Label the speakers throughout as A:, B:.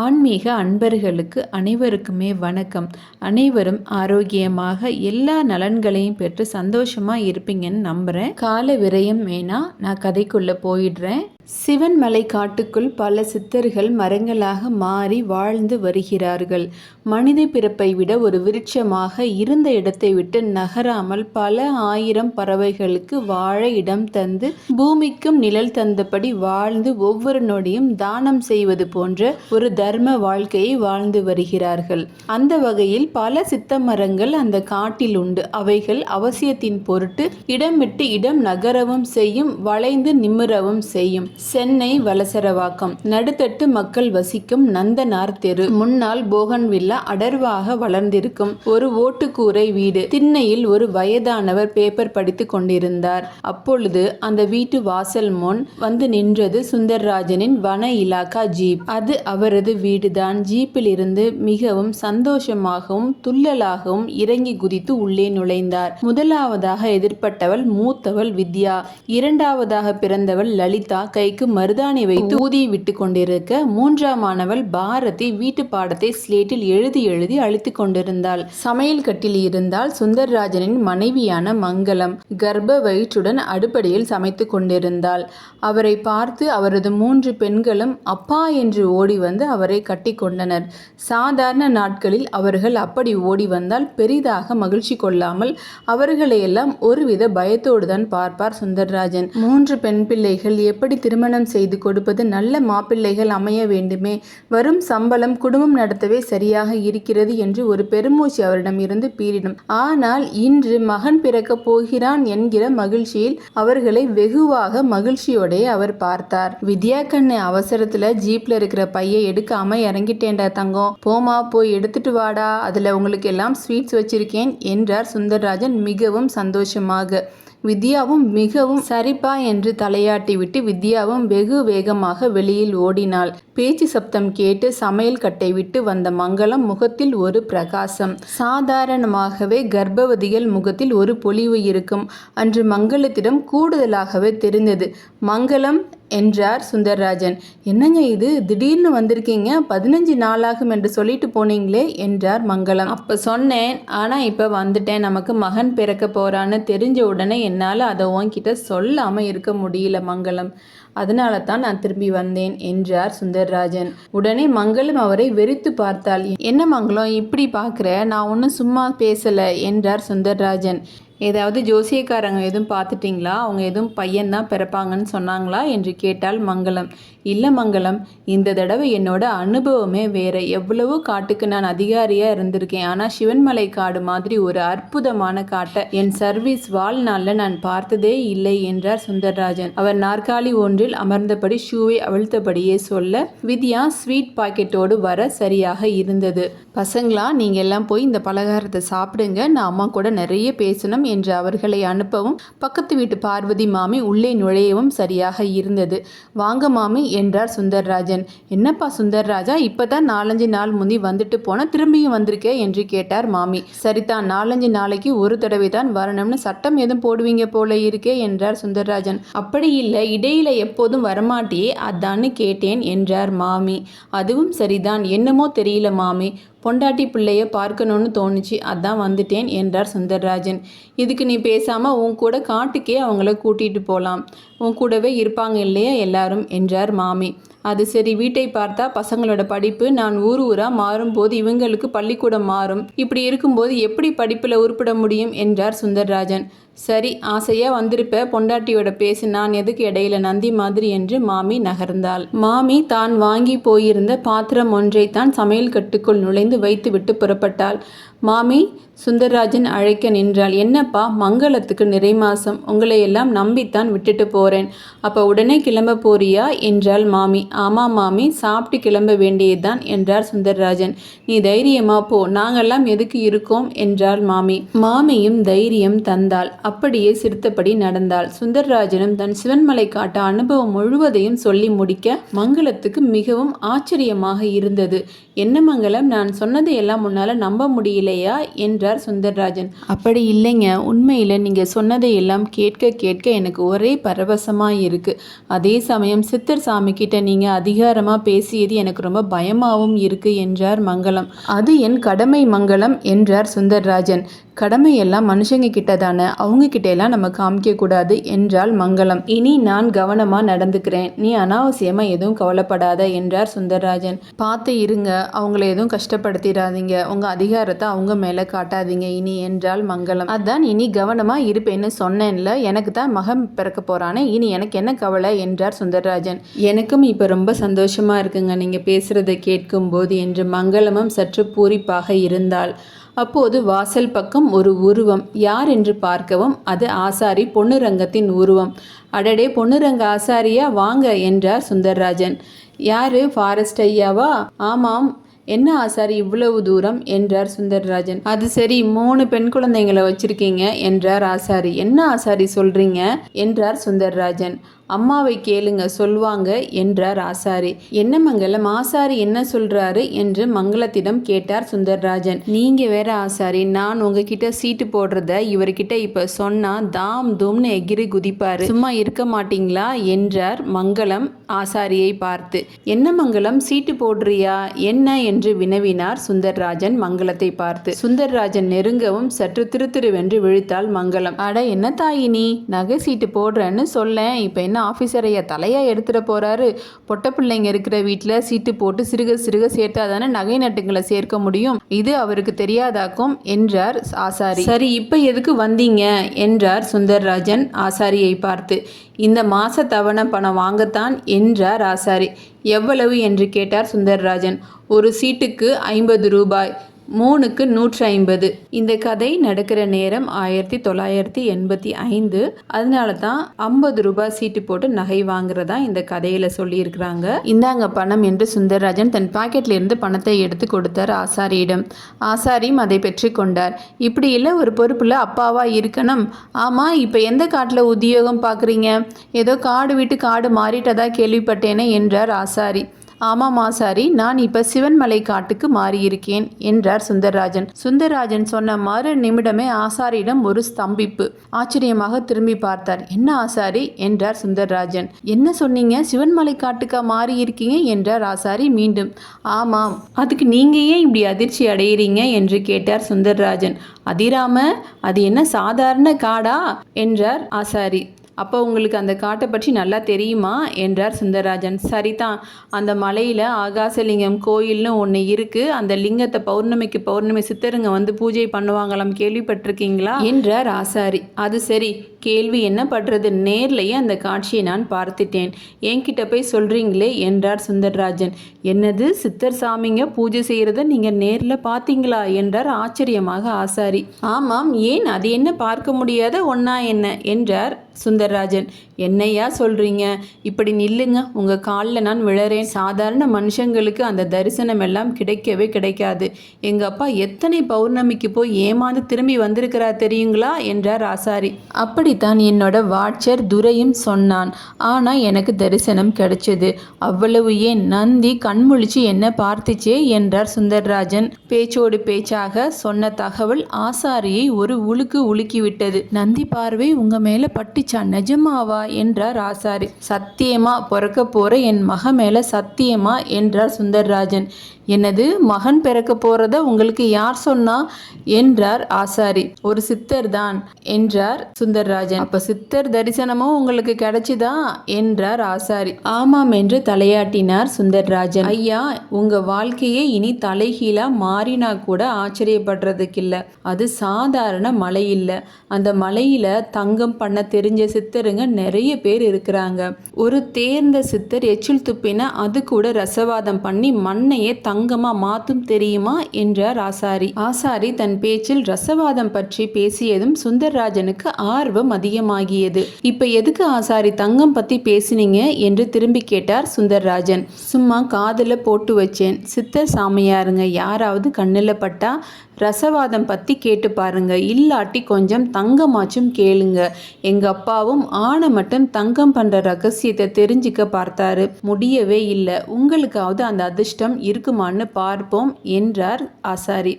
A: ஆன்மீக அன்பர்களுக்கு அனைவருக்குமே வணக்கம். அனைவரும் ஆரோக்கியமாக எல்லா நலன்களையும் பெற்று சந்தோஷமாக இருப்பீங்கன்னு நம்புகிறேன் கால விரயம் வேணா நான் கதைக்குள்ளே போயிடுறேன். சிவன் மலை காட்டுக்குள் பல சித்தர்கள் மரங்களாக மாறி வாழ்ந்து வருகிறார்கள். மனித பிறப்பை விட ஒரு விருட்சமாக இருந்த இடத்தை விட்டு நகராமல் பல ஆயிரம் பறவைகளுக்கு வாழ இடம் தந்து பூமிக்கும் நிழல் தந்தபடி வாழ்ந்து ஒவ்வொரு நொடியும் தானம் செய்வது போன்ற ஒரு தர்ம வாழ்க்கையை வாழ்ந்து வருகிறார்கள். அந்த வகையில் பல சித்த மரங்கள் அந்த காட்டில் உண்டு. அவைகள் அவசியத்தின் பொருட்டு இடம் விட்டு இடம் நகரவும் செய்யும் வளைந்து நிமிரவும் செய்யும். சென்னை வலசரவாக்கம். நடுத்தட்டு மக்கள் வசிக்கும் நந்தனார் தெரு. முன்னால் போகன் வில்லா அடர்வாக வளர்ந்திருக்கும் ஒரு ஓட்டுக்கூரை வீடு. திண்ணையில் ஒரு வயதானவர் பேப்பர் படித்துக் கொண்டிருந்தார். அப்பொழுது அந்த வீட்டு வாசல் முன் வந்து நின்றது சுந்தர்ராஜனின் வன இலாக்கா ஜீப். அது அவரது வீடுதான். ஜீப்பில் இருந்து மிகவும் சந்தோஷமாகவும் துள்ளலாகவும் இறங்கி குதித்து உள்ளே நுழைந்தார். முதலாவதாக எதிர்பட்டவள் மூத்தவள் வித்யா. இரண்டாவதாக பிறந்தவள் லலிதா. கைக்கு மருதாணி வைத்து ஊதி விட்டு கொண்டிருக்க மூன்றாம் மாணவள் பாரதி வீட்டு பாடத்தை ஸ்லேட்டில் எழுதி எழுதி அழித்து கொண்டிருந்தாள். சமையல் கட்டில் இருந்தால் சுந்தர்ராஜனின் மனைவியான மங்களம் கர்ப்ப வயிற்றுடன் அடுப்படியில் சமைத்துக் கொண்டிருந்தாள். அவரை பார்த்து அவரது மூன்று பெண்களும் அப்பா என்று ஓடி வந்து அவரை கட்டி கொண்டனர். சாதாரண நாட்களில் அவர்கள் அப்படி ஓடி வந்தால் பெரிதாக மகிழ்ச்சி கொள்ளாமல் அவர்களையெல்லாம் ஒருவித பயத்தோடு தான் பார்ப்பார் சுந்தர்ராஜன். மூன்று பெண் பிள்ளைகள் எப்படி திருமணம் செய்து கொடுப்பது நல்ல மாப்பிள்ளைகள் அமைய வேண்டுமே. வரும் சம்பளம் குடும்பம் நடத்தவே சரியாக இருக்கிறது என்று ஒரு பெருமூச்சு அவரிடம் இருந்து பீரிடும் ஆனால் இன்று மகன் பிறக்க போகிறான் என்கிற மகிழ்ச்சியில் அவர்களை வெகுவாக மகிழ்ச்சியோடே அவர் பார்த்தார். வித்யா கண்ணு அவசரத்துல ஜீப்ல இருக்கிற பையை எடுக்காம இறங்கிட்டேன்டா தங்கம். போமா போய் எடுத்துட்டு வாடா. அதுல உங்களுக்கு எல்லாம் ஸ்வீட்ஸ் வச்சிருக்கேன் என்றார் சுந்தர்ராஜன் மிகவும் சந்தோஷமாக. வித்யாவும் மிகவும் சரிப்பா என்று தலையாட்டிவிட்டு வித்யாவும் வெகு வேகமாக வெளியில் ஓடினாள். பேச்சு சப்தம் கேட்டு சமையல் கட்டை விட்டு வந்த மங்களம் முகத்தில் ஒரு பிரகாசம். சாதாரணமாகவே கர்ப்பவதிகள் முகத்தில் ஒரு பொலிவு இருக்கும். அன்று மங்களத்திடம் கூடுதலாகவே தெரிந்தது. மங்களம் என்றார் சுந்தர்ராஜன். என்னங்க இது? திடீர்னு வந்திருக்கீங்க. பதினஞ்சு நாளாகும் என்று சொல்லிட்டு போனீங்களே என்றார் மங்களம். அப்போ சொன்னேன். ஆனால் இப்போ வந்துட்டேன். நமக்கு மகன் பிறக்க போறான்னு தெரிஞ்ச உடனே என்னால் அதை உன்கிட்ட சொல்லாமல் இருக்க முடியல மங்களம். அதனால தான் நான் திரும்பி வந்தேன் என்றார் சுந்தர்ராஜன். உடனே மங்களம் அவரை வெறித்து பார்த்தாள். என்ன மங்களம்? இப்படி பார்க்குற நான் ஒன்றும் சும்மா பேசலை என்றார் சுந்தர்ராஜன். ஏதாவது ஜோசியக்காரங்க எதுவும் பார்த்துட்டிங்களா? அவங்க எதுவும் பையன்தான் பிறப்பாங்கன்னு சொன்னாங்களா? என்று கேட்டால் மங்களம். இல்லை மங்களம். இந்த தடவை என்னோட அனுபவமே வேற. எவ்வளவோ காட்டுக்கு நான் அதிகாரியாக இருந்திருக்கேன். ஆனால் சிவன்மலை காடு மாதிரி ஒரு அற்புதமான காட்டை என் சர்வீஸ் வாழ்நாளில் நான் பார்த்ததே இல்லை என்றார் சுந்தர்ராஜன். அவர் நாற்காலி ஒன்றில் அமர்ந்தபடி ஷூவை அவிழ்த்தபடியே சொல்ல வித்யா ஸ்வீட் பாக்கெட்டோடு வர சரியாக இருந்தது. பசங்களா நீங்கள் எல்லாம் போய் இந்த பலகாரத்தை சாப்பிடுங்க. நான் அம்மா கூட நிறைய பேசணும். என்று அவர்களை அனுப்பவும் பக்கத்து வீட்டு பார்வதி மாமி உள்ளே நுழையவும் சரியாக இருந்தது. வாங்க மாமி என்றார் சுந்தர்ராஜன். என்னப்பா சுந்தர்ராஜா இப்பதான் நாலஞ்சு நாள் முந்தி வந்துட்டு போன திரும்பியும் வந்திருக்கே? என்று கேட்டார் மாமி. சரிதான் நாலஞ்சு நாளைக்கு ஒரு தடவை தான் வரணும்னு சட்டம் எதுவும் போடுவீங்க போல இருக்கே என்றார் சுந்தர்ராஜன். அப்படி இல்லை இடையில எப்போதும் வரமாட்டியே அதான்னு கேட்டேன் என்றார் மாமி. அதுவும் சரிதான் என்னமோ தெரியல மாமி. பொண்டாட்டி பிள்ளைய பார்க்கணும்னு தோணுச்சு அதான் வந்துட்டேன் என்றார் சுந்தர்ராஜன். இதுக்கு நீ பேசாமல் உன் கூட காட்டுக்கே அவங்கள கூட்டிகிட்டு போகலாம் உன் கூடவே இருப்பாங்க இல்லையா? எல்லாரும் என்றார் மாமி. அது சரி வீட்டை பார்த்தா பசங்களோட படிப்பு நான் ஊர் ஊராக மாறும்போது இவங்களுக்கு பள்ளிக்கூடம் மாறும். இப்படி இருக்கும்போது எப்படி படிப்பில் உருப்பிட முடியும்? என்றார் சுந்தர்ராஜன். சரி ஆசையாக வந்திருப்ப பொண்டாட்டியோட பேசி நான் எதுக்கு இடையில நந்தி மாதிரி என்று மாமி நகர்ந்தாள். மாமி தான் வாங்கி போயிருந்த பாத்திரம் ஒன்றை தான் சமையல் கட்டுக்குள் நுழைந்து வைத்துவிட்டு புறப்பட்டாள். மாமி சுந்தரராஜன் அழைக்க நின்றாள். என்னப்பா மங்களத்துக்கு நிறை மாசம் உங்களையெல்லாம் நம்பித்தான் விட்டுட்டு போறேன். அப்போ உடனே கிளம்ப போறியா? என்றாள் மாமி. ஆமா மாமி சாப்பிட்டு கிளம்ப வேண்டியதுதான் என்றார் சுந்தரராஜன். நீ தைரியமா போ. நாங்கள்லாம் எதுக்கு இருக்கோம்? என்றாள் மாமி. மாமியும் தைரியம் தந்தாள். அப்படியே சிரித்தபடி நடந்தாள். சுந்தரராஜனும் தன் சிவன்மலை காட்ட அனுபவம் முழுவதையும் சொல்லி முடிக்க மங்களத்துக்கு மிகவும் ஆச்சரியமாக இருந்தது. என்ன மங்களம்? நான் சொன்னதையெல்லாம் உன்னால் நம்ப முடியல இல்லையா? என்றார் சுந்தர்ராஜன். அப்படி இல்லைங்க. உண்மையில் நீங்கள் சொன்னதை எல்லாம் கேட்க கேட்க எனக்கு ஒரே பரவசமாக இருக்குது அதே சமயம் சித்தர் சாமி கிட்ட நீங்கள் அதிகாரமாக பேசியது எனக்கு ரொம்ப பயமாகவும் இருக்குது என்றார் மங்களம். அது என் கடமை மங்களம் என்றார் சுந்தர்ராஜன். கடமையெல்லாம் மனுஷங்க கிட்ட தானே? அவங்க கிட்டையெல்லாம் எல்லாம் நம்ம காமிக்கக்கூடாது என்றால் மங்களம். இனி நான் கவனமாக நடந்துக்கிறேன். நீ அனாவசியமாக எதுவும் கவலைப்படாத என்றார் சுந்தரராஜன். பார்த்து இருங்க. அவங்கள எதுவும் கஷ்டப்படுத்திடாதீங்க. உங்கள் அதிகாரத்தை அவங்க மேலே காட்டாதீங்க இனி என்றால் மங்களம். அதான் இனி கவனமாக இருப்பேன்னு சொன்னேன்ல. எனக்கு தான் மகன் பிறக்க போகிறானே இனி எனக்கு என்ன கவலை என்றார் சுந்தரராஜன். எனக்கும் இப்போ ரொம்ப சந்தோஷமாக இருக்குங்க. நீங்கள் பேசுகிறத கேட்கும்போது என்று மங்களமும் சற்று பூரிப்பாக இருந்தால் அப்போது வாசல் பக்கம் ஒரு உருவம். யார் என்று பார்க்கவும் அது ஆசாரி பொன்னுரங்கத்தின் உருவம். அடடே பொன்னுரங்க ஆசாரியா? வாங்க என்றார் சுந்தர்ராஜன். யாரு? ஃபாரஸ்ட் ஐயாவா? ஆமாம். என்ன ஆசாரி இவ்வளவு தூரம்? என்றார் சுந்தர்ராஜன். அது சரி மூணு பெண் குழந்தைங்களை வச்சிருக்கீங்க என்றார் ஆசாரி. என்ன ஆசாரி சொல்றீங்க? என்றார் சுந்தர்ராஜன். அம்மாவை கேளுங்க சொல்வாங்க என்றார் ஆசாரி. என்ன மங்களம் ஆசாரி என்ன சொல்றாரு? என்று மங்களத்திடம் கேட்டார் சுந்தர்ராஜன். நீங்க வேற ஆசாரி நான் உங்ககிட்ட சீட்டு போடுறத இவர்கிட்ட இப்ப சொன்னா தாம் தூம்னு எகிரி குதிப்பாரு. சும்மா இருக்க மாட்டீங்களா? என்றார் மங்களம் ஆசாரியை பார்த்து. என்ன மங்களம் சீட்டு போடுறியா? என்ன? என்று வினவினார் சுந்தர்ராஜன் மங்களத்தை பார்த்து. சுந்தர்ராஜன் நெருங்கவும் சற்று திருத்திருவென்று விழித்தாள் மங்களம். அட என்ன தாயி நீ நகை சீட்டு போடுறேன்னு சொல்லேன். இப்போ என்ன ஆஃபீஸர் தலையாக எடுத்துட போகிறாரு பொட்ட பிள்ளைங்க இருக்கிற வீட்டில் சீட்டு போட்டு சிறுக சிறுக சேர்த்தா தானே நகை நட்டுங்களை சேர்க்க முடியும். இது அவருக்கு தெரியாதாக்கும் என்றார் ஆசாரி. சரி இப்போ எதுக்கு வந்தீங்க? என்றார் சுந்தர்ராஜன் ஆசாரியை பார்த்து. இந்த மாச தவணை பணம் வாங்கத்தான் என்றார் ஆசாரி. எவ்வளவு? என்று கேட்டார் சுந்தர்ராஜன். ஒரு சீட்டுக்கு ஐம்பது ரூபாய். மூணுக்கு நூற்றி ஐம்பது இந்த கதை நடக்கிற நேரம் ஆயிரத்தி தொள்ளாயிரத்தி எண்பத்தி ஐந்து. அதனால தான் ஐம்பது ரூபாய் சீட்டு போட்டு நகை வாங்குறதா இந்த கதையில சொல்லியிருக்கிறாங்க. இந்தாங்க பணம் என்று சுந்தரராஜன் தன் பாக்கெட்ல இருந்து பணத்தை எடுத்து கொடுத்தார் ஆசாரியிடம். ஆசாரியும் அதை பெற்றுக்கொண்டார் இப்படி இல்லை ஒரு பொறுப்புல அப்பாவா இருக்கணும். ஆமா இப்போ எந்த காட்டில் உத்தியோகம் பார்க்குறீங்க ஏதோ காடு விட்டு காடு மாறிட்டதா கேள்விப்பட்டேனே என்றார் ஆசாரி. ஆமாம் ஆசாரி நான் இப்போ சிவன்மலை காட்டுக்கு மாறியிருக்கேன் என்றார் சுந்தரராஜன். சுந்தரராஜன் சொன்ன மறு நிமிடமே ஆசாரியிடம் ஒரு ஸ்தம்பிப்பு. ஆச்சரியமாக திரும்பி பார்த்தார். என்ன ஆசாரி? என்றார் சுந்தரராஜன். என்ன சொன்னீங்க? சிவன்மலை காட்டுக்கா மாறியிருக்கீங்க? என்றார் ஆசாரி மீண்டும். ஆமாம். அதுக்கு நீங்க ஏன் இப்படி அதிர்ச்சி அடையிறீங்க? என்று கேட்டார் சுந்தரராஜன். அதிராம? அது என்ன சாதாரண காடா? என்றார் ஆசாரி. அப்போ உங்களுக்கு அந்த காட்டை பற்றி நல்லா தெரியுமா? என்றார் சுந்தரராஜன். சரிதான் அந்த மலையில் ஆகாசலிங்கம் கோயில்னு ஒன்று இருக்குது அந்த லிங்கத்தை பௌர்ணமிக்கு பௌர்ணமி சித்தருங்க வந்து பூஜை பண்ணுவாங்களாம் கேள்விப்பட்டிருக்கீங்களா? என்றார் ஆசாரி. அது சரி. கேள்வி என்ன பண்ணுறது நேர்லேயே அந்த காட்சியை நான் பார்த்துட்டேன். என்கிட்ட போய் சொல்கிறீங்களே என்றார் சுந்தர்ராஜன். என்னது? சித்தர் சாமிங்க பூஜை செய்கிறத நீங்கள் நேரில் பார்த்தீங்களா? என்றார் ஆச்சரியமாக ஆசாரி. ஆமாம். ஏன்? அது என்ன பார்க்க முடியாத ஒன்றா என்ன? என்றார் சுந்தர்ராஜன். என்னையா சொல்கிறீங்க இப்படி நில்லுங்க. உங்கள் காலில் நான் விழறேன். சாதாரண மனுஷங்களுக்கு அந்த தரிசனம் எல்லாம் கிடைக்கவே கிடைக்காது. எங்கள் அப்பா எத்தனை பௌர்ணமிக்கு போய் ஏமாந்து திரும்பி வந்திருக்கிறா தெரியுங்களா? என்றார் ஆசாரி. அப்படி இப்படித்தான் என்னோட வாட்சர் துரையும் சொன்னான். ஆனால் எனக்கு தரிசனம் கிடைச்சது. அவ்வளவு ஏன்? நந்தி கண்முழிச்சு என்ன பார்த்துச்சே என்றார் சுந்தர்ராஜன். பேச்சோடு பேச்சாக சொன்ன தகவல் ஆசாரியை ஒரு உலுக்கு உலுக்கிவிட்டது. நந்தி பார்வை உங்க மேல பட்டுச்சா? நிஜமாவா? என்றார் ஆசாரி. சத்தியமா? பிறக்க போற என் மக மேல சத்தியமா? என்றார் சுந்தர்ராஜன். எனது மகன் பிறக்க போறத உங்களுக்கு யார் சொன்னா? என்றார் ஆசாரி. ஒரு சித்தர் தான் என்றார் சுந்தர்ராஜன். அப்ப சித்தர் தரிசனமும் உங்களுக்கு கிடைச்சுதா? என்றார் ஆசாரி. ஆமாம் என்று தலையாட்டினார் சுந்தர்ராஜன். ஐயா உங்க வாழ்க்கையே இனி தலைகீழா மாறினா கூட ஆச்சரியப்படுறதுக்கு இல்லை அது சாதாரண மலை இல்லை. அந்த மலையில தங்கம் பண்ண தெரிஞ்ச சித்தருங்க நிறைய பேர் இருக்கிறாங்க. ஒரு தேர்ந்த சித்தர் எச்சில் துப்பினா அது கூட ரசவாதம் பண்ணி மண்ணையே தங்கமா மாத்தும் தெரியுமா? என்றார் ஆசாரி. ஆசாரி தன் பேச்சில் ரசவாதம் பற்றி பேசியதும் சுந்தர்ராஜனுக்கு ஆர்வம் அதிகமாகியது. இப்ப எதுக்கு ஆசாரி தங்கம் பத்தி பேசினீங்க? என்று திரும்பி கேட்டார் சுந்தர்ராஜன். சும்மா காதில் போட்டு வச்சேன். சித்தர் சாமியாருங்க யாராவது கண்ணில் பட்டா ரசவாதம் பற்றி கேட்டு பாருங்க. இல்லாட்டி கொஞ்சம் தங்கமாச்சும் கேளுங்க. எங்க அப்பாவும் ஆணை மட்டும் தங்கம் பண்ற ரகசியத்தை தெரிஞ்சுக்க பார்த்தாரு. முடியவே இல்லை. உங்களுக்காவது அந்த அதிர்ஷ்டம் இருக்குமா? இருக்குமான்னு பார்ப்போம் என்றார் ஆசாரி.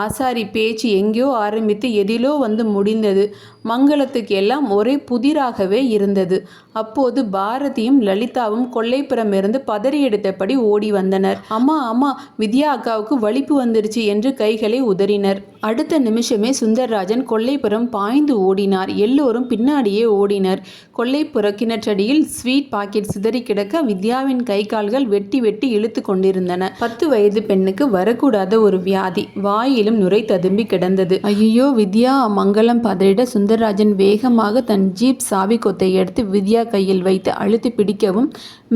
A: ஆசாரி பேச்சு எங்கேயோ ஆரம்பித்து எதிலோ வந்து முடிந்தது. மங்களத்துக்கு எல்லாம் ஒரே புதிராகவே இருந்தது. அப்போது பாரதியும் லலிதாவும் கொல்லைப்புறமிருந்து பதறி எடுத்தபடி ஓடி வந்தனர். அம்மா அம்மா வித்யா அக்காவுக்கு வலிப்பு வந்துருச்சு என்று கைகளை உதறினர். அடுத்த நிமிஷமே சுந்தர்ராஜன் கொல்லைப்புறம் பாய்ந்து ஓடினார். எல்லோரும் பின்னாடியே ஓடினர். கொல்லைப்புற கிணற்றடியில் ஸ்வீட் பாக்கெட் சிதறி கிடக்க வித்யாவின் கை கால்கள் வெட்டி வெட்டி இழுத்து கொண்டிருந்தன. பத்து வயது பெண்ணுக்கு வரக்கூடாத ஒரு வியாதி. வாயிலும் நுரை ததும்பி கிடந்தது. ஐயோ வித்யா மங்களம் பதறிட சுந்தரராஜன் வேகமாக தன் ஜீப் சாவி கொத்தை எடுத்து வித்யா கையில் வைத்து அழுத்தி பிடிக்கவும்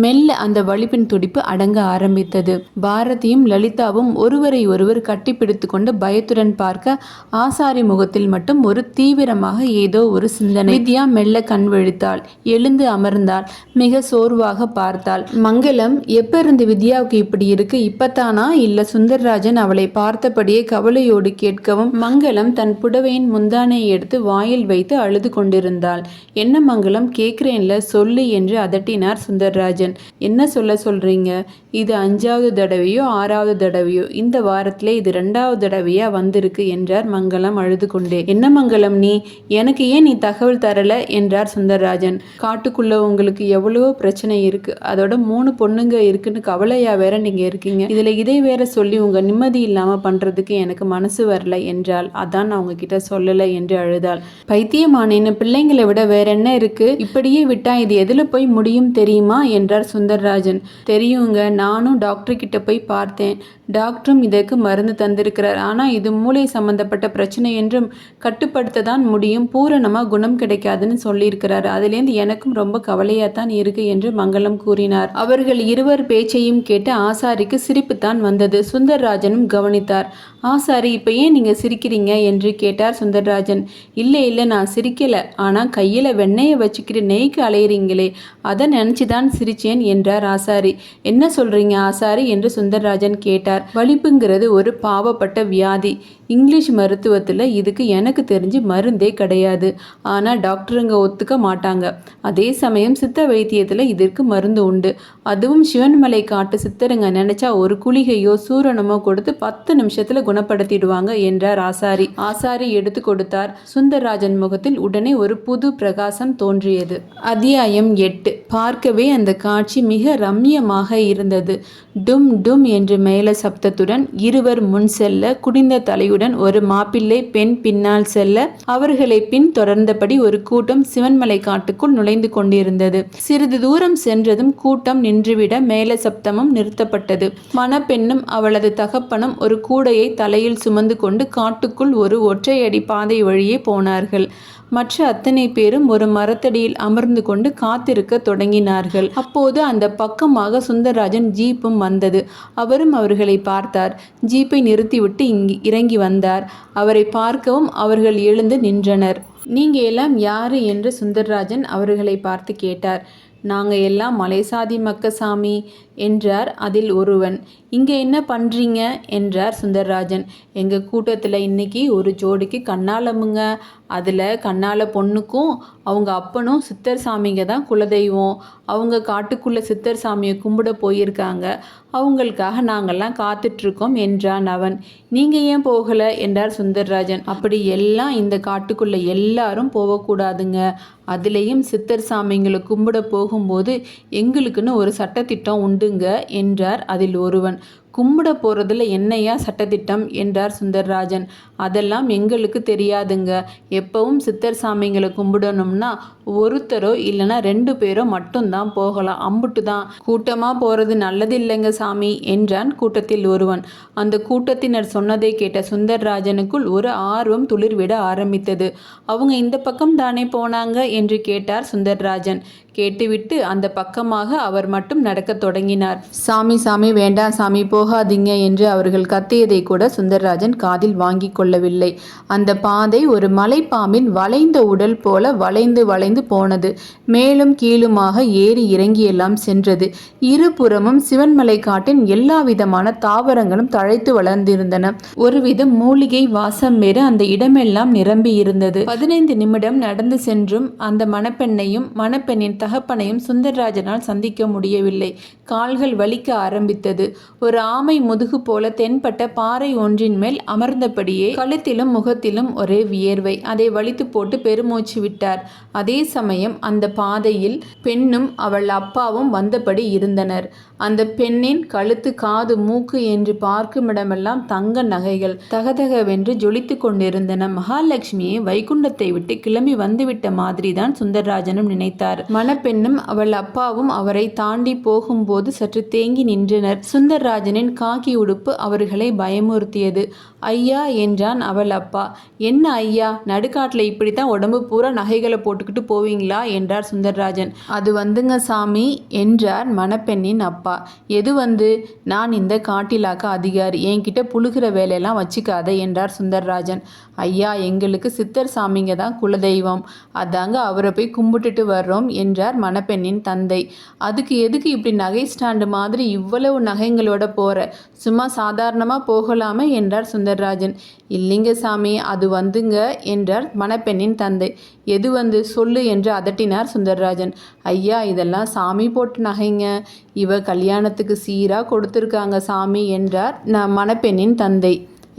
A: மெல்ல அந்த வலிப்பின் துடிப்பு அடங்க ஆரம்பித்தது. பாரதியும் லலிதாவும் ஒருவரை ஒருவர் கட்டிப்பிடித்து கொண்டு பயத்துடன் பார்க்க ஆசாரி முகத்தில் மட்டும் ஒரு தீவிரமாக ஏதோ ஒரு சிந்தனை. வித்யா மெல்ல கண் விழித்தாள் எழுந்து அமர்ந்தாள் மிக சோர்வாக பார்த்தாள். மங்களம் எப்ப இருந்து வித்யாவுக்கு இப்படி இருக்கு? இப்பத்தானா? இல்ல சுந்தர்ராஜன் அவளை பார்த்தபடியே கவலையோடு கேட்கவும் மங்களம் தன் புடவையின் முந்தானையை எடுத்து வாயில் வைத்து அழுது கொண்டிருந்தாள். என்ன மங்களம் கேட்கிறேன்ல சொல்லு என்று அதட்டினார் சுந்தர்ராஜன். என்ன சொல்ல சொல்றீங்க? இது அஞ்சாவது தடவையோ ஆறாவது தடவையோ இந்த வாரத்திலே இது ரெண்டாவது தடவையா வந்திருக்கு என்றார் மங்களம் அழுது கொண்டே. என்ன மங்களம் நீ? எனக்கு ஏன் நீ தகவல் தரல? என்றார் சுந்தர்ராஜன். காட்டுக்குள்ள உங்களுக்கு எவ்வளவோ பிரச்சனை இருக்கு. அதோட மூணு பொண்ணுங்க இருக்குன்னு கவலையா வேற நீங்க இருக்கீங்க. இதுல இதை வேற சொல்லி உங்க நிம்மதி இல்லாம பண்றதுக்கு எனக்கு மனசு வரல என்றால் அதான் நான் உங்ககிட்ட சொல்லல என்று அழுதாள். பைத்தியமானேன்னு பிள்ளைங்களை விட வேற என்ன இருக்கு? இப்படியே விட்டா இது எதுல போய் முடியும் தெரியுமா? என்றார் சுந்தர்ராஜன். தெரியுங்க நான் நானும் டாக்டர்கிட்ட போய் பார்த்தேன். டாக்டரும் இதற்கு மருந்து தந்திருக்கிறார். ஆனால் இது மூளை சம்பந்தப்பட்ட பிரச்சனை என்றும் கட்டுப்படுத்த தான் முடியும். பூரணமாக குணம் கிடைக்காதுன்னு சொல்லியிருக்கிறார். அதுலேருந்து எனக்கும் ரொம்ப கவலையாக தான் இருக்கு என்று மங்களம் கூறினார். அவர்கள் இருவர் பேச்சையும் கேட்டு ஆசாரிக்கு சிரிப்பு தான் வந்தது. சுந்தர்ராஜனும் கவனித்தார். ஆசாரி இப்போ ஏன் நீங்கள் சிரிக்கிறீங்க? என்று கேட்டார் சுந்தர்ராஜன். இல்லை இல்லை நான் சிரிக்கலை. ஆனால் கையில் வெண்ணெயை வச்சுக்கிட்டு நெய்க்கு அலையிறீங்களே. அதை நினச்சி தான் சிரிச்சேன் என்றார் ஆசாரி. என்ன சொல்றீங்க ஆசாரி? என்று சுந்தர்ராஜன் கேட்டார். வலிப்புங்கிறது ஒரு பாவப்பட்ட வியாதி. இங்கிலீஷ் மருத்துவத்தில் இதுக்கு எனக்கு தெரிஞ்சு மருந்தே கிடையாது. ஆனால் டாக்டருங்க ஒத்துக்க மாட்டாங்க. அதே சமயம் சித்த வைத்தியத்தில் இதற்கு மருந்து உண்டு. அதுவும் சிவன்மலை காட்டு சித்தருங்க நினைச்சா ஒரு குளிகையோ சூரணமோ கொடுத்து பத்து நிமிஷத்துல குணப்படுத்திடுவாங்க என்றார் ஆசாரி. ஆசாரி எடுத்து கொடுத்தார். சுந்தரராஜன் முகத்தில் உடனே ஒரு புது பிரகாசம் தோன்றியது. அத்தியாயம் எட்டு. பார்க்கவே அந்த காட்சி மிக ரம்யமாக இருந்தது. இருந்தது. டும் டும் என்று மேல சப்தத்துடன் இருவர் முன் செல்ல குடிந்த தலையுடன் ஒரு மாப்பிள்ளை பெண் பின்னால் செல்ல அவர்களை பின் தொடர்ந்தபடி ஒரு கூட்டம் சிவன்மலை காட்டுக்குள் நுழைந்து கொண்டிருந்தது. சிறிது தூரம் சென்றதும் கூட்டம் நின்றுவிட மேல சப்தமும் நிறுத்தப்பட்டது. மணப்பெண்ணும் அவளது தகப்பனும் ஒரு கூடையை தலையில் சுமந்து கொண்டு காட்டுக்குள் ஒரு ஒற்றையடி பாதை வழியே போனார்கள். மற்ற அத்தனை பேரும் ஒரு மரத்தடியில் அமர்ந்து கொண்டு காத்திருக்க தொடங்கினார்கள். அப்போது அந்த பக்கமாக சுந்தரராஜன் ஜீப்பும் வந்தது. அவரும் அவர்களை பார்த்தார். ஜீப்பை நிறுத்திவிட்டு இங்கு இறங்கி வந்தார். அவரை பார்க்கவும் அவர்கள் எழுந்து நின்றனர். நீங்க எல்லாம் யாரு? என்று சுந்தரராஜன் அவர்களை பார்த்து கேட்டார். நாங்கள் எல்லாம் மலைசாதி மக்க சாமி. என்றார். அதில் ஒருவன். இங்கே என்ன பண்ணுறீங்க என்றார் சுந்தரராஜன். எங்கள் கூட்டத்தில் இன்னைக்கு ஒரு ஜோடிக்கு கண்ணாலமுங்க அதில் கண்ணால பொண்ணுக்கும் அவங்க அப்பனும் சித்தர் சாமிங்க தான் குலதெய்வம். அவங்க காட்டுக்குள்ளே சித்தர் சாமியை கும்பிட போயிருக்காங்க. அவங்களுக்காக நாங்கள்லாம் காத்துட்ருக்கோம் என்றான் அவன். நீங்கள் ஏன் போகலை? என்றார் சுந்தர்ராஜன். அப்படி எல்லாம் இந்த காட்டுக்குள்ளே எல்லாரும் போகக்கூடாதுங்க. அதுலேயும் சித்தர் சாமிங்களை கும்பிட போகும்போது எங்களுக்குன்னு ஒரு சட்டத்திட்டம் உண்டுங்க என்றார் அதில் ஒருவன். கும்பிட போகிறதுல என்னையா சட்டத்திட்டம்? என்றார் சுந்தர்ராஜன். அதெல்லாம் எங்களுக்கு தெரியாதுங்க. எப்பவும் சித்தர் சாமிங்களை கும்பிடணும்னா ஒருத்தரோ இல்லைன்னா ரெண்டு பேரோ மட்டும்தான் போகலாம். அம்புட்டு தான் கூட்டமாக போகிறது நல்லதில்லைங்க சாமி என்றான் கூட்டத்தில் ஒருவன். அந்த கூட்டத்தினர் சொன்னதை கேட்ட சுந்தர்ராஜனுக்குள் ஒரு ஆர்வம் துளிர்விட ஆரம்பித்தது. அவங்க இந்த பக்கம் தானே போனாங்க? என்று கேட்டார் சுந்தர்ராஜன். கேட்டுவிட்டு அந்த பக்கமாக அவர் மட்டும் நடக்கத் தொடங்கினார். சாமி சாமி வேண்டாம் சாமி போகாதீங்க என்று அவர்கள் கத்தியதை கூட சுந்தர்ராஜன் காதில் வாங்கி கொள்ளவில்லை. அந்த பாதை ஒரு மலைப்பாம்பின் வளைந்த உடல் போல வளைந்து வளைந்து போனது. மேலும் கீழுமாக ஏறி இறங்கியெல்லாம் சென்றது. இருபுறமும் சிவன்மலை காட்டின் எல்லா விதமான தாவரங்களும் தழைத்து வளர்ந்திருந்தன. ஒருவித மூலிகை வாசம் வேறு அந்த இடமெல்லாம் நிரம்பி இருந்தது. பதினைந்து நிமிடம் நடந்து சென்றும் அந்த மணப்பெண்ணையும் மணப்பெண்ணின் தகப்பனையும் சுந்தரராஜனால் சந்திக்க முடியவில்லை. கால்கள் வலிக்க ஆரம்பித்தது. ஒரு ஆமை முதுகு போல தென்பட்ட பாறை ஒன்றின் மேல் அமர்ந்தபடியே கழுத்திலும் முகத்திலும் ஒரே வியர்வை. அதை வலித்து போட்டு பெருமூச்சு விட்டார். அதே சமயம் அந்த பாதையில் பெண்ணும் அவள் அப்பாவும் வந்தபடி இருந்தனர். அந்த பெண்ணின் கழுத்து காது மூக்கு என்று பார்க்குமிடமெல்லாம் தங்க நகைகள் தகதகவென்று ஜொலித்து கொண்டிருந்தன. மகாலட்சுமியை வைகுண்டத்தை விட்டு கிளம்பி வந்துவிட்ட மாதிரிதான் சுந்தரராஜனும் நினைத்தார். மணப்பெண்ணும் அவள் அப்பாவும் அவரை தாண்டி போகும்போது சற்று தேங்கி நின்றனர். சுந்தரராஜனின் காக்கி உடுப்பு அவர்களை பயமுறுத்தியது. ஐயா என்றான் அவள் அப்பா. என்ன ஐயா? நடுக்காட்டில் இப்படித்தான் உடம்பு பூரா நகைகளை போட்டுக்கிட்டு போவீங்களா? என்றார் சுந்தர்ராஜன். அது வந்துங்க சாமி என்றார் மணப்பெண்ணின் அப்பா. எது வந்து? நான் இந்த காட்டிலாக்க அதிகாரி. என்கிட்ட புழுகிற வேலையெல்லாம் வச்சுக்காத என்றார் சுந்தர்ராஜன். ஐயா எங்களுக்கு சித்தர் சாமிங்க தான் குலதெய்வம். அதாங்க அவரை போய் கும்பிட்டுட்டு வர்றோம் என்றார் மணப்பெண்ணின் தந்தை. அதுக்கு எதுக்கு இப்படி நகை ஸ்டாண்டு மாதிரி இவ்வளவு நகைங்களோட போற? சும்மா சாதாரணமாக போகலாமே என்றார் சுந்தர்ராஜன். இல்லைங்க சாமி அது வந்துங்க என்றார் மணப்பெண்ணின் தந்தை. எது வந்து? சொல்லு என்று அதட்டினார் சுந்தரராஜன். ஐயா இதெல்லாம் சாமி போட்டு நகைங்க. இவ கல்யாணத்துக்கு சீராக கொடுத்துருக்காங்க சாமி என்றார் ந மணப்பெண்ணின் தந்தை.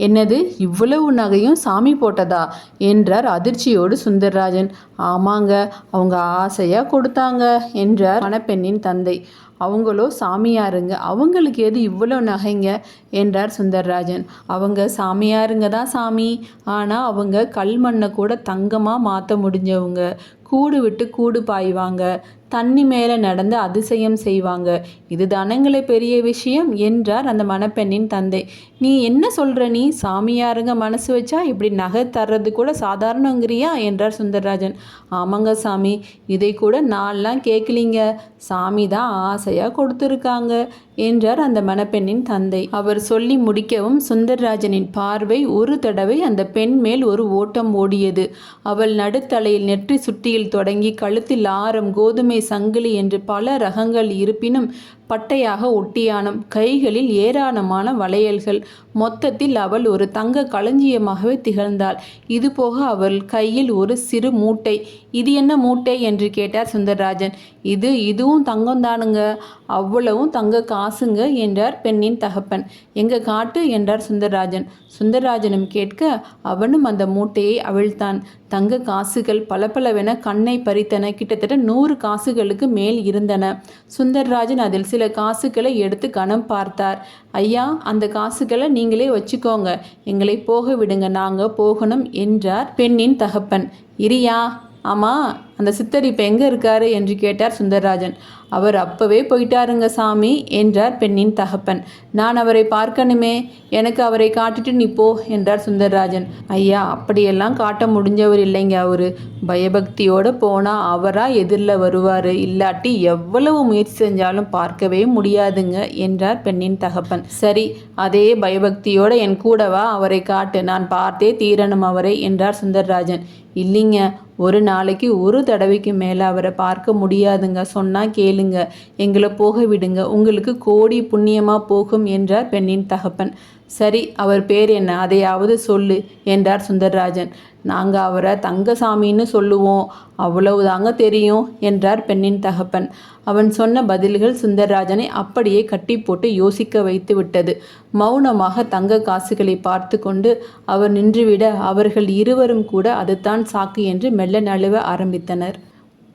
A: என்னது? இவ்வளவு நகையும் சாமி போட்டதா? என்றார் அதிர்ச்சியோடு சுந்தரராஜன். ஆமாங்க அவங்க ஆசையாக கொடுத்தாங்க என்றார் மணப்பெண்ணின் தந்தை. அவங்களோ சாமியாருங்க. அவங்களுக்கு எது இவ்வளோ நகைங்க? என்றார் சுந்தர்ராஜன். அவங்க சாமியாருங்க தான் சாமி. ஆனால் அவங்க கல் மண்ணை கூட தங்கமாக மாற்ற முடிஞ்சவங்க. கூடு விட்டு கூடு பாய்வாங்க. தண்ணி மேலே நடந்து அதிசயம் செய்வாங்க. இது தானங்களே பெரிய விஷயம் என்றார் அந்த மணப்பெண்ணின் தந்தை. நீ என்ன சொல்கிற நீ? சாமியாருங்க மனசு வச்சா இப்படி நகை தர்றது கூட சாதாரணங்கிறியா? என்றார் சுந்தரராஜன். ஆமாங்க சாமி இதை கூட நான்லாம் கேட்கலீங்க. சாமி தான் ஆசையாக கொடுத்துருக்காங்க. என்றார் அந்த மணப்பெண்ணின் தந்தை. அவர் சொல்லி முடிக்கவும் சுந்தர்ராஜனின் பார்வை ஒரு தடவை அந்த பெண் மேல் ஒரு ஓட்டம் ஓடியது. அவள் நடுத்தலையில் நெற்றி சுட்டியில் தொடங்கி கழுத்தில் ஆரம் கோதுமை சங்கிலி என்று பல ரகங்கள் இருப்பினும் பட்டையாக ஒட்டியானம். கைகளில் ஏராளமான வளையல்கள். மொத்தத்தில் அவள் ஒரு தங்க களஞ்சியமாகவே திகழ்ந்தாள். இதுபோக அவள் கையில் ஒரு சிறு மூட்டை. இது என்ன மூட்டை என்று கேட்டார் சுந்தரராஜன். இது இதுவும் தங்கம் தானுங்க. அவ்வளவும் தங்க காசுங்க என்றார் பெண்ணின் தகப்பன். எங்க காட்டு என்றார் சுந்தரராஜன். சுந்தரராஜனும் கேட்க அவனும் அந்த மூட்டையை அவிழ்த்தான். தங்க காசுகள் பளபளவென கண்ணை பறித்தன. கிட்டத்தட்ட நூறு காசுகளுக்கு மேல் இருந்தன. சுந்தரராஜன் அதில் சில காசுகளை எடுத்து கணம் பார்த்தார். ஐயா அந்த காசுகளை நீங்களே வச்சுக்கோங்க. எங்களை போக விடுங்க. நாங்கள் போகணும் என்றார் பெண்ணின் தகப்பன். இரியா ஆமாம் அந்த சித்தர் இப்போ எங்கே இருக்காரு என்று கேட்டார் சுந்தரராஜன். அவர் அப்பவே போயிட்டாருங்க சாமி என்றார் பெண்ணின் தகப்பன். நான் அவரை பார்க்கணுமே எனக்கு அவரை காட்டிட்டு நீ போ என்றார் சுந்தரராஜன். ஐயா அப்படியெல்லாம் காட்ட முடிஞ்சவர் இல்லைங்க அவரு. பயபக்தியோடு போனால் அவராக எதிரில் வருவார். இல்லாட்டி எவ்வளவு முயற்சி செஞ்சாலும் பார்க்கவே முடியாதுங்க என்றார் பெண்ணின் தகப்பன். சரி அதே பயபக்தியோடு என் கூடவா அவரை காட்டு. நான் பார்த்தே தீரணும் அவரை என்றார் சுந்தரராஜன். இல்லைங்க ஒரு நாளைக்கு ஒரு தடவைக்கு மேலே அவரை பார்க்க முடியாதுங்க. சொன்னால் கேளுங்க. எங்களை போக விடுங்க. உங்களுக்கு கோடி புண்ணியமாக போகும் என்றார் பெண்ணின் தகப்பன். சரி அவர் பேர் என்ன? அதையாவது சொல்லு என்றார் சுந்தர்ராஜன். நாங்கள் அவரை தங்கசாமின்னு சொல்லுவோம். அவ்வளவுதாங்க தெரியும் என்றார் பெண்ணின் தகப்பன். அவன் சொன்ன பதில்கள் சுந்தர்ராஜனை அப்படியே கட்டி போட்டு யோசிக்க வைத்து விட்டது. மௌனமாக தங்க காசுகளை பார்த்து கொண்டு அவர் நின்றுவிட அவர்கள் இருவரும் கூட அதுதான் சாக்கு என்று மெல்ல நழுவ ஆரம்பித்தனர்.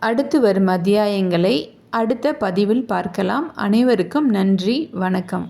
A: அடுத்து வரும் அத்தியாயங்களை அடுத்த பதிவில் பார்க்கலாம். அனைவருக்கும் நன்றி வணக்கம்.